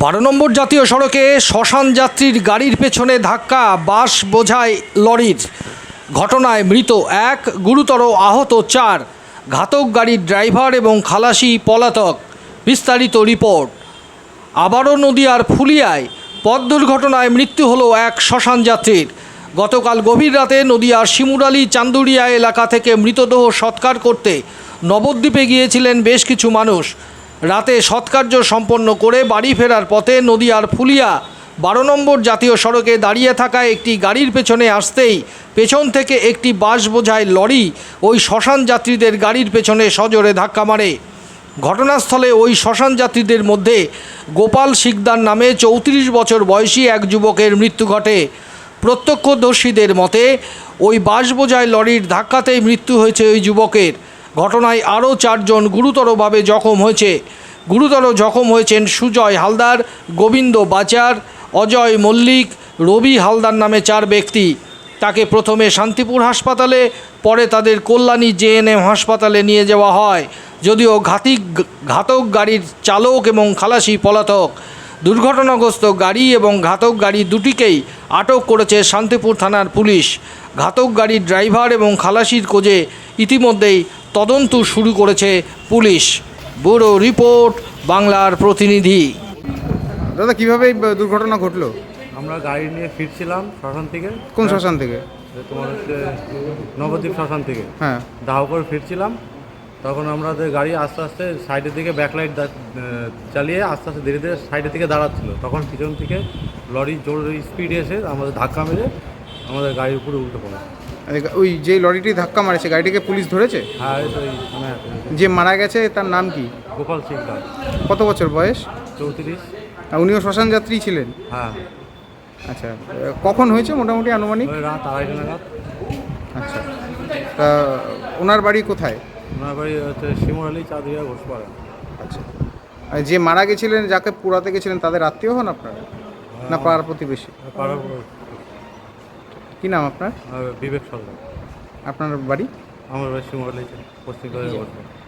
বারো নম্বর জাতীয় সড়কে শ্মশান যাত্রীর গাড়ির পেছনে ধাক্কা বাস বোঝায় লরির। ঘটনায় মৃত এক, গুরুতর আহত চার, ঘাতক গাড়ির ড্রাইভার এবং খালাসি পলাতক। বিস্তারিত রিপোর্ট। আবারও নদীয়ার ফুলিয়ায় পথ দুর্ঘটনায় মৃত্যু হলো এক শ্মশান যাত্রীর। গতকাল গভীর রাতে নদিয়ার শিমুরালি চান্দুরিয়া এলাকা থেকে মৃতদেহ সৎকার করতে নবদ্বীপে গিয়েছিলেন বেশ কিছু মানুষ। রাতে সৎকার্য সম্পন্ন করে বাড়ি ফেরার পথে নদীয়ার ফুলিয়া বারো নম্বর জাতীয় সড়কে দাঁড়িয়ে থাকা একটি গাড়ির পেছনে আসতেই পেছন থেকে একটি বাস বোঝায় লরি ওই শ্মশান যাত্রীদের গাড়ির পেছনে সজোরে ধাক্কা মারে। ঘটনাস্থলে ওই শ্মশান যাত্রীদের মধ্যে গোপাল শিকদার নামে চৌত্রিশ বছর বয়সী এক যুবকের মৃত্যু ঘটে। প্রত্যক্ষদর্শীদের মতে, ওই বাস বোঝায় লরির ধাক্কাতেই মৃত্যু হয়েছে ওই যুবকের। ঘটনায় আরও চারজন গুরুতরভাবে জখম হয়েছে। গুরুতর জখম হয়েছেন সুজয় হালদার, গোবিন্দ বাচার অজয় মল্লিক, রবি হালদার নামে চার ব্যক্তি। তাকে প্রথমে শান্তিপুর হাসপাতালে, পরে তাদের কল্যাণী জেএনএম হাসপাতালে নিয়ে যাওয়া হয়। যদিও ঘাতিক, ঘাতক গাড়ির চালক এবং খালাসি পলাতক। দুর্ঘটনাগ্রস্ত গাড়ি এবং ঘাতক গাড়ি দুটিকেই আটক করেছে শান্তিপুর থানার পুলিশ। ঘাতক গাড়ির ড্রাইভার এবং খালাসির কোজে ইতিমধ্যেই তদন্ত শুরু করেছে পুলিশ। ব্যুরো রিপোর্ট বাংলার প্রতিনিধি। দাদা কীভাবে এই দুর্ঘটনা ঘটলো? আমরা গাড়ি নিয়ে ফিরছিলাম শ্মশান থেকে। কোন শ্মশান থেকে? তোমার হচ্ছে নবদ্বীপ শ্মশান থেকে। হ্যাঁ। দাহ করে ফিরছিলাম। তখন আমাদের গাড়ি আস্তে আস্তে সাইডের দিকে ব্যাকলাইট চালিয়ে আস্তে আস্তে ধীরে ধীরে সাইডের দিকে দাঁড়াচ্ছিল। তখন পিছন থেকে লরি জোর স্পিডে এসে আমাদের ধাক্কা মেরে আমাদের গাড়ির উপরে উল্টে পড়ে। ওই যে লরিটি ধাক্কা মারেছে গাড়িটিকে পুলিশ ধরেছে? হ্যাঁ মানে যে মারা গেছে তার নাম কি? গোপাল সিংদার কত বছর বয়স? চৌত্রিশ। আর উনিও শ্মশান যাত্রী ছিলেন? হ্যাঁ। আচ্ছা কখন হয়েছে মোটামুটি আনুমানিক? রাত আড়াইটা নাগাদ। আচ্ছা তা ওনার বাড়ি কোথায়? ওনার বাড়ি হচ্ছে শিমুরালি চাঁদিয়া ঘোষপাড়া। আচ্ছা আর যে মারা গেছিলেন যাকে পুরাতে গেছিলেন তাদের আত্মীয় হন আপনারা? না পাড়ার প্রতিবেশী। কি নাম আপনার? বিবেক সরকার। আপনার বাড়ি? আমার বাড়ি শিমুরালি পশ্চিমবঙ্গে ঘোষপাড়া